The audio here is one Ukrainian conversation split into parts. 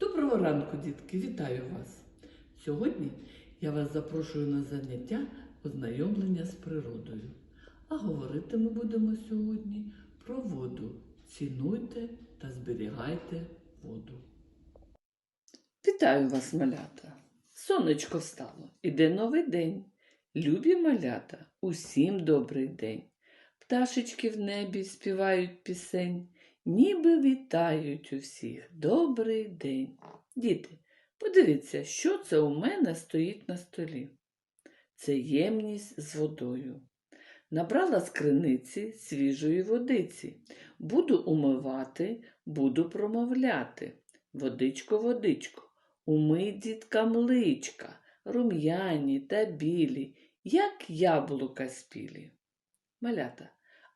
Доброго ранку, дітки! Вітаю вас! Сьогодні я вас запрошую на заняття ознайомлення з природою. А говорити ми будемо сьогодні про воду. Цінуйте та зберігайте воду. Вітаю вас, малята! Сонечко встало, іде новий день. Любі малята, усім добрий день. Пташечки в небі співають пісень, ніби вітають усіх. Добрий день. Діти, подивіться, що це у мене стоїть на столі. Це ємність з водою. Набрала з криниці свіжої водиці. Буду умивати, буду промовляти. Водичко, водичко, умий діткам личка, рум'яні та білі, як яблука спілі. Малята,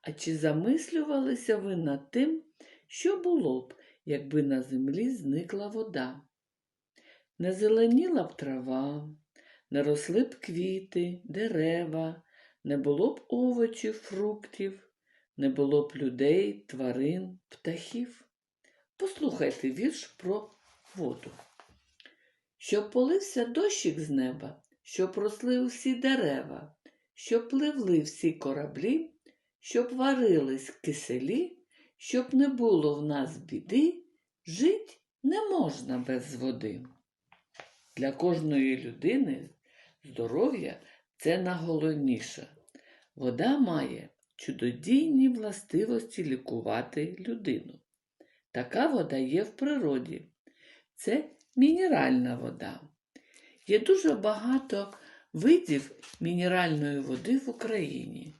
а чи замислювалися ви над тим, що було б, якби на землі зникла вода? Не зеленіла б трава, не росли б квіти, дерева, не було б овочів, фруктів, не було б людей, тварин, птахів. Послухайте вірш про воду. Щоб полився дощик з неба, щоб росли усі дерева, щоб пливли всі кораблі, щоб варились киселі, щоб не було в нас біди, жить не можна без води. Для кожної людини здоров'я це найголовніше. Вода має чудодійні властивості лікувати людину. Така вода є в природі. Це мінеральна вода. Є дуже багато видів мінеральної води в Україні.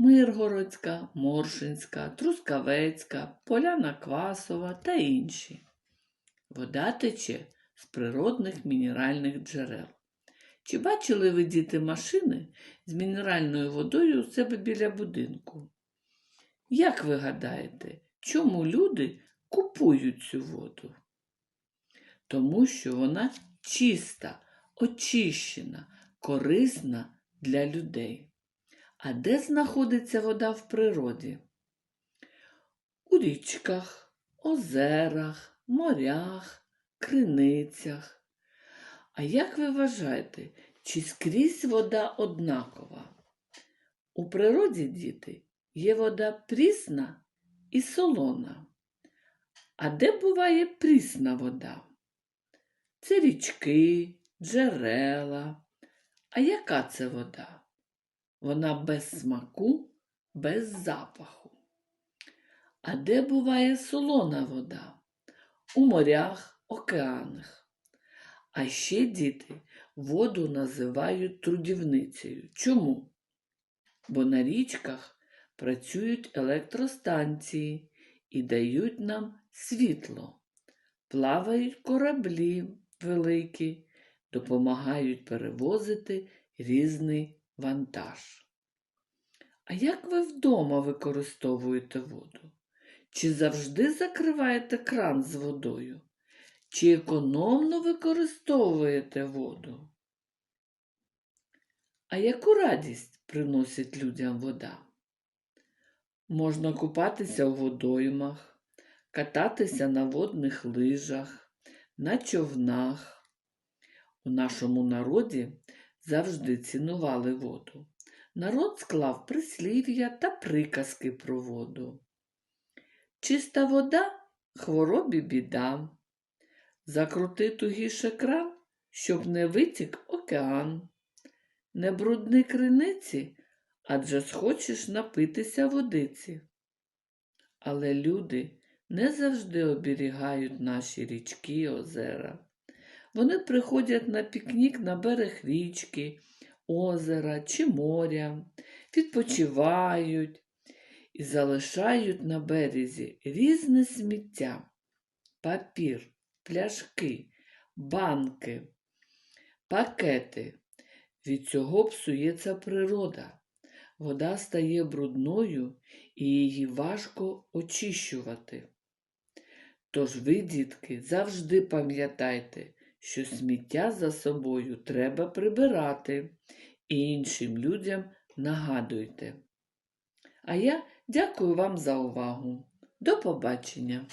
Миргородська, Моршинська, Трускавецька, Поляна Квасова та інші. Вода тече з природних мінеральних джерел. Чи бачили ви діти машини з мінеральною водою у себе біля будинку? Як ви гадаєте, чому люди купують цю воду? Тому що вона чиста, очищена, корисна для людей. А де знаходиться вода в природі? У річках, озерах, морях, криницях. А як ви вважаєте, чи скрізь вода однакова? У природі, діти, є вода прісна і солона. А де буває прісна вода? Це річки, джерела. А яка це вода? Вона без смаку, без запаху. А де буває солона вода? У морях, океанах. А ще діти воду називають трудівницею. Чому? Бо на річках працюють електростанції і дають нам світло, плавають кораблі великі, допомагають перевозити різний вантаж. А як ви вдома використовуєте воду? Чи завжди закриваєте кран з водою? Чи економно використовуєте воду? А яку радість приносить людям вода? Можна купатися у водоймах, кататися на водних лижах, на човнах. У нашому народі завжди цінували воду. Народ склав прислів'я та приказки про воду. Чиста вода хворобі біда. Закрути тугіше кран, щоб не витік океан. Не брудни криниці, адже схочеш напитися водиці. Але люди не завжди оберігають наші річки і озера. Вони приходять на пікнік на берег річки, озера чи моря, відпочивають і залишають на березі різне сміття, папір, пляшки, банки, пакети. Від цього псується природа. Вода стає брудною і її важко очищувати. Тож ви, дітки, завжди пам'ятайте, що сміття за собою треба прибирати і іншим людям нагадуйте. А я дякую вам за увагу. До побачення!